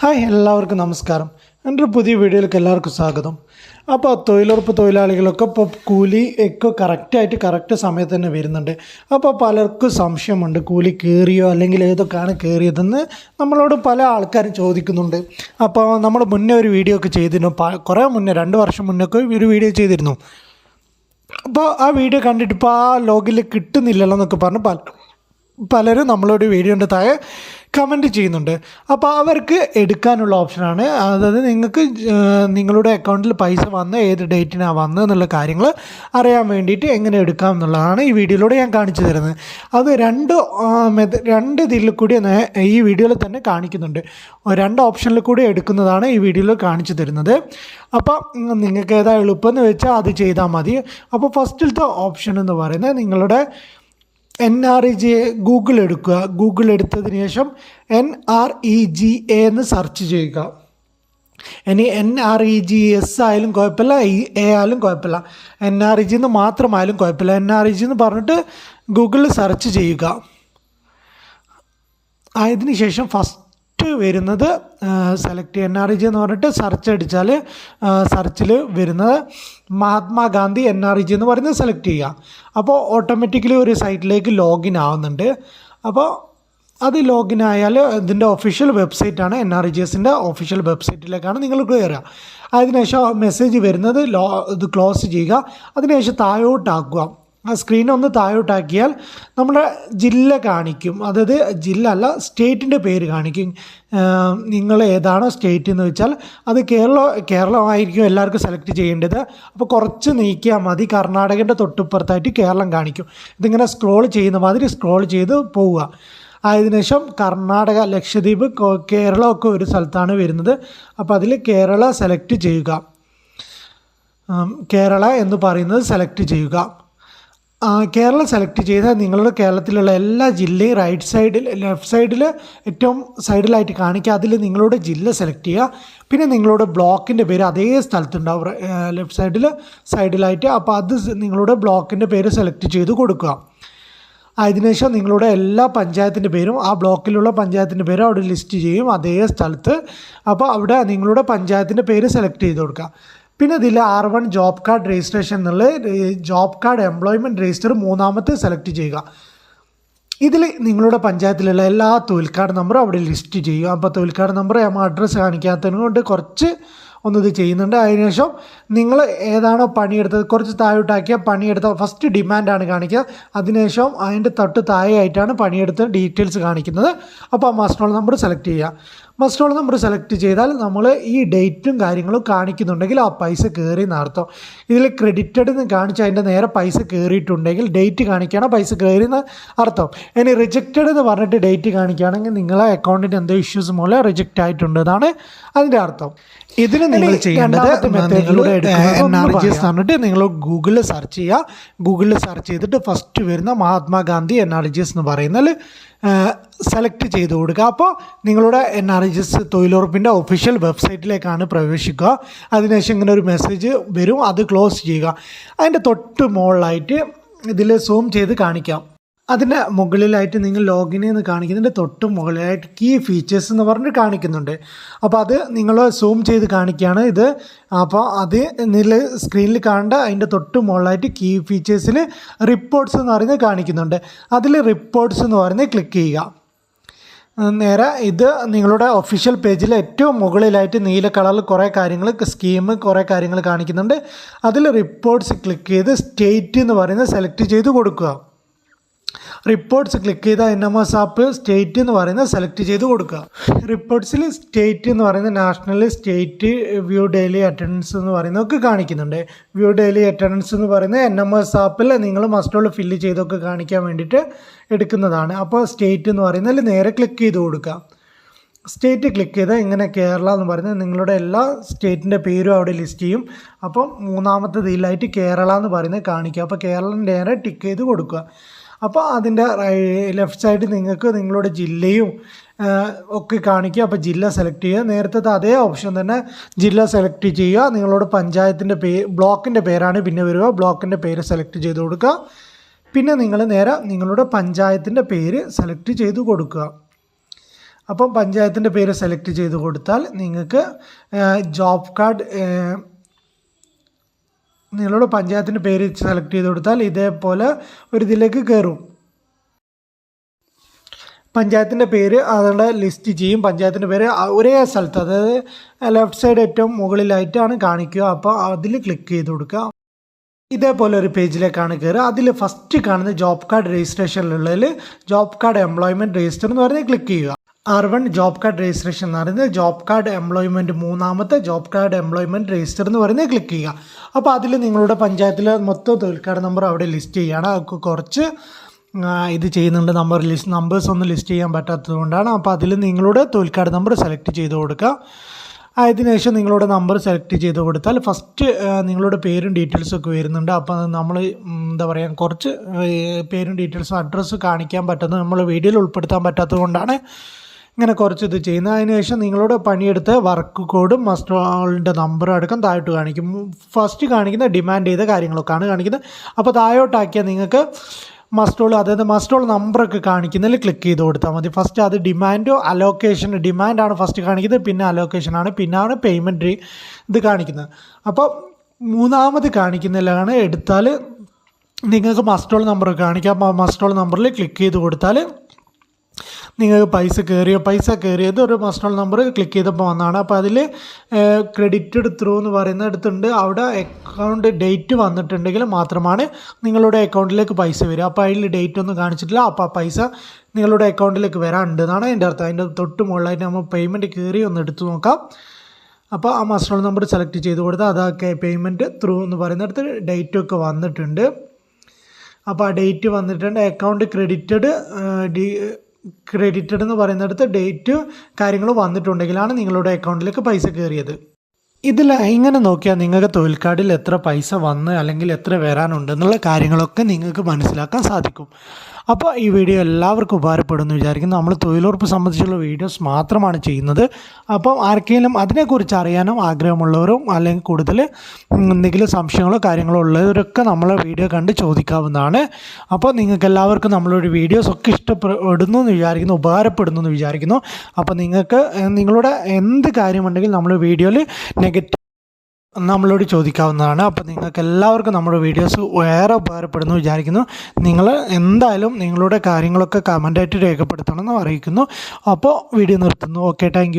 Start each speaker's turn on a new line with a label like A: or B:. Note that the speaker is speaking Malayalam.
A: ഹായ് എല്ലാവർക്കും നമസ്കാരം. എന്റെ ഒരു പുതിയ വീഡിയോയിലേക്ക് എല്ലാവർക്കും സ്വാഗതം. അപ്പോൾ തൊഴിലുറപ്പ് തൊഴിലാളികളൊക്കെ ഇപ്പോൾ കൂലി ഒക്കെ കറക്റ്റായിട്ട് കറക്റ്റ് സമയത്ത് തന്നെ വരുന്നുണ്ട്. അപ്പോൾ പലർക്കും സംശയമുണ്ട് കൂലി കയറിയോ അല്ലെങ്കിൽ ഏതൊക്കെയാണ് കയറിയതെന്ന് നമ്മളോട് പല ആൾക്കാരും ചോദിക്കുന്നുണ്ട്. അപ്പോൾ നമ്മൾ മുന്നേ ഒരു വീഡിയോ ഒക്കെ ചെയ്തിരുന്നു. കുറേ മുന്നേ രണ്ട് വർഷം മുന്നേ ഒക്കെ ഒരു വീഡിയോ ചെയ്തിരുന്നു. അപ്പോൾ ആ വീഡിയോ കണ്ടിട്ട് ഇപ്പോൾ ആ ലോഗിൽ കിട്ടുന്നില്ലല്ലോ എന്നൊക്കെ പറഞ്ഞ് പല പലരും നമ്മളോട് വീഡിയോന്റെ താഴെ കമന്റ് ചെയ്യുന്നുണ്ട്. അപ്പോൾ അവർക്ക് എടുക്കാനുള്ള ഓപ്ഷനാണ് അതായത് നിങ്ങൾക്ക് നിങ്ങളുടെ അക്കൗണ്ടിൽ പൈസ വന്ന് ഏത് ഡേറ്റിനാണ് വന്നത് എന്നുള്ള കാര്യങ്ങൾ അറിയാൻ വേണ്ടിയിട്ട് എങ്ങനെ എടുക്കാം എന്നുള്ളതാണ് ഈ വീഡിയോയിലൂടെ ഞാൻ കാണിച്ചു തരുന്നത്. അത് രണ്ട് രണ്ട് ഇതിൽ കൂടി ഈ വീഡിയോയിൽ തന്നെ കാണിക്കുന്നുണ്ട്. രണ്ട് ഓപ്ഷനിൽ കൂടി എടുക്കുന്നതാണ് ഈ വീഡിയോയിൽ കാണിച്ചു തരുന്നത്. അപ്പോൾ നിങ്ങൾക്ക് ഏതാ എളുപ്പം എന്ന് വെച്ചാൽ അത് ചെയ്താൽ മതി. അപ്പോൾ ഫസ്റ്റിലത്തെ ഓപ്ഷൻ എന്ന് പറയുന്നത് നിങ്ങളുടെ N R E G A Google എടുക്കുക. ഗൂഗിൾ എടുത്തതിന് ശേഷം N R E G A എന്ന് സെർച്ച് ചെയ്യുക. ഇനി N R E G S ആയാലും കുഴപ്പമില്ല ഇ എ ആയാലും കുഴപ്പമില്ല. എൻ ആർ ഇ ജി എന്ന് മാത്രമായാലും കുഴപ്പമില്ല. എൻ ആർ ഇ ജി എന്ന് പറഞ്ഞിട്ട് ഗൂഗിളിൽ സെർച്ച് ചെയ്യുക. അതിന് ശേഷം ഫസ്റ്റ് വരുന്നത് select N R E G എന്ന് പറഞ്ഞിട്ട് സെർച്ച് അടിച്ചാൽ സെർച്ചിൽ വരുന്നത് Mahatma Gandhi N R E G എന്ന് പറയുന്നത് സെലക്ട് ചെയ്യുക അപ്പോൾ ഓട്ടോമാറ്റിക്കലി ഒരു സൈറ്റിലേക്ക് ലോഗിൻ ആവുന്നുണ്ട്. അപ്പോൾ അത് ലോഗിൻ ആയാൽ ഇതിന്റെ ഒഫീഷ്യൽ വെബ്സൈറ്റാണ് എൻ ആർ ഐ ജി എസിന്റെ ഒഫീഷ്യൽ വെബ്സൈറ്റിലേക്കാണ് നിങ്ങൾ കയറുക അതിനുശേഷം മെസ്സേജ് വരുന്നത് ലോ ഇത് ക്ലോസ് ചെയ്യുക. അതിനുശേഷം താഴോട്ടാക്കുക. ആ സ്ക്രീൻ ഒന്ന് താഴോട്ടാക്കിയാൽ നമ്മുടെ ജില്ല കാണിക്കും. അതായത് ജില്ല അല്ല സ്റ്റേറ്റിന്റെ പേര് കാണിക്കും. നിങ്ങൾ ഏതാണോ സ്റ്റേറ്റ് എന്ന് വെച്ചാൽ അത് കേരള കേരളമായിരിക്കും എല്ലാവർക്കും സെലക്ട് ചെയ്യേണ്ടത്. അപ്പോൾ കുറച്ച് നീക്കിയാൽ മതി കർണാടകന്റെ തൊട്ടിപ്പുറത്തായിട്ട് കേരളം കാണിക്കും. ഇതിങ്ങനെ സ്ക്രോൾ ചെയ്യുന്ന മാതിരി സ്ക്രോൾ ചെയ്ത് പോവുക. അതിനുശേഷം കർണാടക ലക്ഷദ്വീപ് കേരളമൊക്കെ ഒരു സ്ഥലത്താണ് വരുന്നത്. അപ്പോൾ അതിൽ കേരള സെലക്ട് ചെയ്യുക. കേരള എന്ന് പറയുന്നത് സെലക്ട് ചെയ്യുക. കേരളം സെലക്ട് ചെയ്താൽ നിങ്ങളുടെ കേരളത്തിലുള്ള എല്ലാ ജില്ലയും റൈറ്റ് സൈഡിൽ ലെഫ്റ്റ് സൈഡിൽ ഏറ്റവും സൈഡിലായിട്ട് കാണിക്കുക. അതിൽ നിങ്ങളുടെ ജില്ല സെലക്ട് ചെയ്യുക. പിന്നെ നിങ്ങളുടെ ബ്ലോക്കിന്റെ പേര് അതേ സ്ഥലത്തുണ്ടാവും. ലെഫ്റ്റ് സൈഡിൽ സൈഡിലായിട്ട് അപ്പോൾ അത് നിങ്ങളുടെ ബ്ലോക്കിന്റെ പേര് സെലക്ട് ചെയ്ത് കൊടുക്കുക. അതിനുശേഷം നിങ്ങളുടെ എല്ലാ പഞ്ചായത്തിന്റെ പേരും ആ ബ്ലോക്കിലുള്ള പഞ്ചായത്തിന്റെ പേരും അവിടെ ലിസ്റ്റ് ചെയ്യും അതേ സ്ഥലത്ത്. അപ്പോൾ അവിടെ നിങ്ങളുടെ പഞ്ചായത്തിന്റെ പേര് സെലക്ട് ചെയ്ത് കൊടുക്കുക. പിന്നെ ഇതിൽ R one job card registration എന്നുള്ള ജോബ് കാർഡ് എംപ്ലോയ്മെന്റ് രജിസ്റ്റർ മൂന്നാമത്തെ സെലക്ട് ചെയ്യുക. ഇതിൽ നിങ്ങളുടെ പഞ്ചായത്തിലുള്ള എല്ലാ തൊഴിൽ കാർഡ് നമ്പറും അവിടെ ലിസ്റ്റ് ചെയ്യും അപ്പോൾ തൊഴിൽ കാർഡ് നമ്പർ നമ്മൾ അഡ്രസ്സ് കാണിക്കാത്തതിന് കൊണ്ട് കുറച്ച് ഒന്നിത് ചെയ്യുന്നുണ്ട്. അതിനുശേഷം നിങ്ങൾ ഏതാണോ പണിയെടുത്തത് കുറച്ച് താഴോട്ടാക്കിയാൽ പണിയെടുത്ത ഫസ്റ്റ് ഡിമാൻഡാണ് കാണിക്കുക. അതിനുശേഷം അതിന്റെ തൊട്ട് താഴെയായിട്ടാണ് പണിയെടുത്ത ഡീറ്റെയിൽസ് കാണിക്കുന്നത്. അപ്പോൾ ആ മാസ്റ്റർ നമ്പർ സെലക്ട് ചെയ്യുക. മസ്റ്റോൾ നമ്പർ സെലക്ട് ചെയ്താൽ നമ്മൾ ഈ ഡേറ്റും കാര്യങ്ങളും കാണിക്കുന്നുണ്ടെങ്കിൽ ആ പൈസ കയറി എന്നർത്ഥം ഇതിൽ ക്രെഡിറ്റഡ് എന്ന് കാണിച്ച് അതിന്റെ നേരെ പൈസ കയറിയിട്ടുണ്ടെങ്കിൽ ഡേറ്റ് കാണിക്കുകയാണ് പൈസ കയറി എന്ന് അർത്ഥം. ഇനി റിജക്റ്റഡ് എന്ന് പറഞ്ഞിട്ട് ഡേറ്റ് കാണിക്കുകയാണെങ്കിൽ നിങ്ങളെ അക്കൗണ്ടിന്റെ എന്തോ ഇഷ്യൂസ് മൂലം റിജക്റ്റ് ആയിട്ടുണ്ട് എന്നാണ് അതിന്റെ അർത്ഥം. ഇതിന് നിങ്ങൾ ചെയ്യേണ്ടത് പറഞ്ഞിട്ട് നിങ്ങൾ ഗൂഗിളിൽ സെർച്ച് ചെയ്യുക. ഗൂഗിളിൽ സെർച്ച് ചെയ്തിട്ട് ഫസ്റ്റ് വരുന്ന മഹാത്മാഗാന്ധി എസ് എന്ന് പറയുന്നതിൽ സെലക്ട് ചെയ്ത് കൊടുക്കുക. അപ്പോൾ നിങ്ങളുടെ എൻ ആർ എച്ച് എസ് തൊഴിലുറപ്പിന്റെ ഒഫീഷ്യൽ വെബ്സൈറ്റിലേക്കാണ് പ്രവേശിക്കുക. അതിനുശേഷം ഇങ്ങനെ ഒരു മെസ്സേജ് വരും. അത് ക്ലോസ് ചെയ്യുക. അതിന്റെ തൊട്ട് മുകളിലായിട്ട് ഇതിൽ സൂം ചെയ്ത് കാണിക്കാം. അതിന്റെ മുകളിലായിട്ട് നിങ്ങൾ ലോഗിൻ എന്ന് കാണിക്കുന്നതിന്റെ തൊട്ട് മുകളിലായിട്ട് കീ ഫീച്ചേഴ്സ് എന്ന് പറഞ്ഞിട്ട് കാണിക്കുന്നുണ്ട്. അപ്പോൾ അത് നിങ്ങൾ സൂം ചെയ്ത് കാണിക്കുകയാണ് ഇത്. അപ്പോൾ അത് നിങ്ങൾ സ്ക്രീനിൽ കാണേണ്ട അതിന്റെ തൊട്ട് മുകളിലായിട്ട് കീ ഫീച്ചേഴ്സിൽ റിപ്പോർട്ട്സ് എന്ന് പറയുന്നത് കാണിക്കുന്നുണ്ട്. അതിൽ റിപ്പോർട്ട്സ് എന്ന് പറയുന്നത് ക്ലിക്ക് ചെയ്യുക. നേരെ ഇത് നിങ്ങളുടെ ഒഫീഷ്യൽ പേജിൽ ഏറ്റവും മുകളിലായിട്ട് നീല കളറിൽ കുറേ കാര്യങ്ങൾ സ്കീം കുറേ കാര്യങ്ങൾ കാണിക്കുന്നുണ്ട്. അതിൽ റിപ്പോർട്ട്സ് ക്ലിക്ക് ചെയ്ത് സ്റ്റേറ്റ് എന്ന് പറയുന്നത് സെലക്ട് ചെയ്ത് കൊടുക്കുക. റിപ്പോർട്ട്സ് ക്ലിക്ക് ചെയ്ത N M S app state എന്ന് പറയുന്നത് സെലക്ട് ചെയ്ത് കൊടുക്കുക. റിപ്പോർട്ട്സിൽ സ്റ്റേറ്റ് എന്ന് പറയുന്നത് national state view daily attendance എന്ന് പറയുന്നതൊക്കെ കാണിക്കുന്നുണ്ട്. വ്യൂ ഡെയിലി അറ്റൻഡൻസ് എന്ന് പറയുന്നത് എൻ എം എസ് ആപ്പിൽ നിങ്ങൾ മസ്റ്റോൾ ഫില്ല് ചെയ്തൊക്കെ കാണിക്കാൻ വേണ്ടിയിട്ട് എടുക്കുന്നതാണ്. അപ്പോൾ സ്റ്റേറ്റ് എന്ന് പറയുന്നതിൽ നേരെ ക്ലിക്ക് ചെയ്ത് കൊടുക്കുക. സ്റ്റേറ്റ് ക്ലിക്ക് ചെയ്താൽ ഇങ്ങനെ കേരള എന്ന് പറയുന്നത് നിങ്ങളുടെ എല്ലാ സ്റ്റേറ്റിന്റെ പേരും അവിടെ ലിസ്റ്റ് ചെയ്യും. അപ്പം മൂന്നാമത്തെ ഇതിലായിട്ട് കേരള എന്ന് പറയുന്നത് കാണിക്കുക. അപ്പോൾ കേരളം നേരെ ടിക്ക് ചെയ്ത് കൊടുക്കുക. അപ്പോൾ അതിന്റെ ലെഫ്റ്റ് സൈഡ് നിങ്ങൾക്ക് നിങ്ങളുടെ ജില്ലയും ഒക്കെ കാണിക്കുക. അപ്പോൾ ജില്ല സെലക്ട് ചെയ്യുക. നേരത്തെ അതേ ഓപ്ഷൻ തന്നെ ജില്ല സെലക്ട് ചെയ്യുക. നിങ്ങളോട് പഞ്ചായത്തിന്റെ പേ ബ്ലോക്കിന്റെ പേരാണ് പിന്നെ വരിക. ബ്ലോക്കിന്റെ പേര് സെലക്ട് ചെയ്ത് കൊടുക്കുക. പിന്നെ നിങ്ങൾ നേരെ നിങ്ങളുടെ പഞ്ചായത്തിന്റെ പേര് സെലക്ട് ചെയ്ത് കൊടുക്കുക. അപ്പം പഞ്ചായത്തിന്റെ പേര് സെലക്ട് ചെയ്ത് കൊടുത്താൽ നിങ്ങൾക്ക് ജോബ് കാർഡ് നിങ്ങളുടെ പഞ്ചായത്തിന്റെ പേര് സെലക്ട് ചെയ്ത് കൊടുത്താൽ ഇതേപോലെ ഒരു ഇതിലേക്ക് കയറും പഞ്ചായത്തിന്റെ പേര് അവിടെ ലിസ്റ്റ് ചെയ്യും. പഞ്ചായത്തിന്റെ പേര് ഒരേ സ്ഥലത്ത് അതായത് ലെഫ്റ്റ് സൈഡ് ഏറ്റവും മുകളിലായിട്ടാണ് കാണിക്കുക. അപ്പോൾ അതിൽ ക്ലിക്ക് ചെയ്ത് കൊടുക്കുക. ഇതേപോലെ ഒരു പേജിലേക്കാണ് കയറുക അതിൽ ഫസ്റ്റ് കാണുന്ന ജോബ് കാർഡ് രജിസ്ട്രേഷനിലുള്ളതിൽ ജോബ് കാർഡ് എംപ്ലോയ്മെന്റ് രജിസ്റ്റർ എന്ന് പറഞ്ഞ് ക്ലിക്ക് ചെയ്യുക. R one job card registration എന്ന് പറയുന്നത് ജോബ് കാർഡ് എംപ്ലോയ്മെന്റ് മൂന്നാമത്തെ ജോബ് കാർഡ് എംപ്ലോയ്മെന്റ് രജിസ്റ്റർ എന്ന് പറയുന്നത് ക്ലിക്ക് ചെയ്യുക. അപ്പോൾ അതിൽ നിങ്ങളുടെ പഞ്ചായത്തിലെ മൊത്തം തൊഴിൽ കാർഡ് നമ്പർ അവിടെ ലിസ്റ്റ് ചെയ്യുകയാണ്. അതൊക്കെ കുറച്ച് ഇത് ചെയ്യുന്നുണ്ട് നമ്പർ ലിസ്റ്റ് നമ്പേഴ്സ് ഒന്നും ലിസ്റ്റ് ചെയ്യാൻ പറ്റാത്തത് കൊണ്ടാണ്. അപ്പോൾ അതിൽ നിങ്ങളുടെ തൊഴിൽ കാർഡ് നമ്പർ സെലക്ട് ചെയ്ത് കൊടുക്കുക. അതിനുശേഷം നിങ്ങളുടെ നമ്പർ സെലക്ട് ചെയ്ത് കൊടുത്താൽ ഫസ്റ്റ് നിങ്ങളുടെ പേരും ഡീറ്റെയിൽസും ഒക്കെ വരുന്നുണ്ട്. അപ്പോൾ നമ്മൾ എന്താ പറയുക കുറച്ച് പേരും ഡീറ്റെയിൽസും അഡ്രസ്സ് കാണിക്കാൻ പറ്റുന്നത് നമ്മൾ വീഡിയോയിൽ ഉൾപ്പെടുത്താൻ പറ്റാത്തത് കൊണ്ടാണ്. ഇങ്ങനെ കുറച്ചിത് ചെയ്യുന്നത് അതിനുശേഷം നിങ്ങളോട് പണിയെടുത്ത് വർക്ക് കോഡും മസ്റ്റോളിന്റെ നമ്പറും അടക്കം താഴോട്ട് കാണിക്കും. ഫസ്റ്റ് കാണിക്കുന്ന ഡിമാൻഡ് ചെയ്ത കാര്യങ്ങളൊക്കെയാണ് കാണിക്കുന്നത്. അപ്പോൾ താഴോട്ടാക്കിയാൽ നിങ്ങൾക്ക് മസ്റ്റോൾ അതായത് മസ്റ്റോൾ നമ്പറൊക്കെ കാണിക്കുന്നതിൽ ക്ലിക്ക് ചെയ്ത് കൊടുത്താൽ മതി. ഫസ്റ്റ് അത് ഡിമാൻഡോ അലോക്കേഷൻ ഡിമാൻഡാണ് ഫസ്റ്റ് കാണിക്കുന്നത്. പിന്നെ അലോക്കേഷനാണ് പിന്നാണ് പേയ്മെന്റ് ഇത് കാണിക്കുന്നത്. അപ്പോൾ മൂന്നാമത് കാണിക്കുന്നതിലാണ് എടുത്താൽ നിങ്ങൾക്ക് മസ്റ്റോൾ നമ്പർ കാണിക്കാം. മസ്റ്റോൾ നമ്പറിൽ ക്ലിക്ക് ചെയ്ത് കൊടുത്താൽ നിങ്ങൾക്ക് പൈസ കയറിയോ പൈസ കയറിയത് ഒരു പേഴ്സണൽ നമ്പർ ക്ലിക്ക് ചെയ്തപ്പോൾ വന്നതാണ് അപ്പോൾ അതിൽ ക്രെഡിറ്റഡ് ത്രൂ എന്ന് പറയുന്ന അടുത്തുണ്ട്. അവിടെ അക്കൗണ്ട് ഡേറ്റ് വന്നിട്ടുണ്ടെങ്കിൽ മാത്രമാണ് നിങ്ങളുടെ അക്കൗണ്ടിലേക്ക് പൈസ വരിക. അപ്പോൾ അതിൽ ഡേറ്റ് ഒന്നും കാണിച്ചിട്ടില്ല. അപ്പോൾ ആ പൈസ നിങ്ങളുടെ അക്കൗണ്ടിലേക്ക് വരാനുണ്ട് എന്നാണ് എന്റെ അർത്ഥം. അതിന്റെ തൊട്ട് മുകളിലായിട്ട് നമ്മൾ പേയ്മെന്റ് കയറി ഒന്ന് എടുത്തു നോക്കാം. അപ്പോൾ ആ മസ്റ്റോൾ നമ്പർ സെലക്ട് ചെയ്ത് കൊടുത്താൽ അതൊക്കെ പേയ്മെന്റ് ത്രൂ എന്ന് പറയുന്നിടത്ത് ഡേറ്റ് ഒക്കെ വന്നിട്ടുണ്ട്. അപ്പോൾ ആ ഡേറ്റ് വന്നിട്ടുണ്ട്. അക്കൗണ്ട് ക്രെഡിറ്റഡ് ഡി ക്രെഡിറ്റഡ് എന്ന് പറയുന്നിടത്ത് ഡേറ്റ് കാര്യങ്ങൾ വന്നിട്ടുണ്ടെങ്കിലാണ് നിങ്ങളുടെ അക്കൗണ്ടിലേക്ക് പൈസ കയറിയത്. ഇതിൽ ഇങ്ങനെ നോക്കിയാൽ നിങ്ങൾക്ക് തൊഴിൽ കാർഡിൽ എത്ര പൈസ വന്ന് അല്ലെങ്കിൽ എത്ര വരാനുണ്ട് എന്നുള്ള കാര്യങ്ങളൊക്കെ നിങ്ങൾക്ക് മനസ്സിലാക്കാൻ സാധിക്കും. അപ്പോൾ ഈ വീഡിയോ എല്ലാവർക്കും ഉപകാരപ്പെടുമെന്ന് വിചാരിക്കുന്നു. നമ്മൾ തൊഴിലുറപ്പ് സംബന്ധിച്ചുള്ള വീഡിയോസ് മാത്രമാണ് ചെയ്യുന്നത്. അപ്പം ആർക്കെങ്കിലും അതിനെക്കുറിച്ച് അറിയാനും ആഗ്രഹമുള്ളവരും അല്ലെങ്കിൽ കൂടുതൽ എന്തെങ്കിലും സംശയങ്ങളോ കാര്യങ്ങളോ ഉള്ളവരൊക്കെ നമ്മളെ വീഡിയോ കണ്ട് ചോദിക്കാവുന്നതാണ്. അപ്പോൾ നിങ്ങൾക്ക് എല്ലാവർക്കും നമ്മളൊരു വീഡിയോസ് ഒക്കെ ഇഷ്ടപ്പെടുന്നു എന്ന് വിചാരിക്കുന്നു ഉപകാരപ്പെടുന്നു എന്ന് വിചാരിക്കുന്നു. അപ്പോൾ നിങ്ങൾക്ക് നിങ്ങളുടെ എന്ത് കാര്യമുണ്ടെങ്കിൽ നമ്മൾ വീഡിയോയിൽ നെഗറ്റീവ് നമ്മളോട് ചോദിക്കാവുന്നതാണ്. അപ്പോൾ നിങ്ങൾക്ക് എല്ലാവർക്കും നമ്മുടെ വീഡിയോസ് ഏറെ ഉപകാരപ്പെടുന്നു വിചാരിക്കുന്നു. നിങ്ങൾ എന്തായാലും നിങ്ങളുടെ കാര്യങ്ങളൊക്കെ കമന്റായിട്ട് രേഖപ്പെടുത്തണമെന്ന് അറിയിക്കുന്നു. അപ്പോൾ വീഡിയോ നിർത്തുന്നു. Okay thank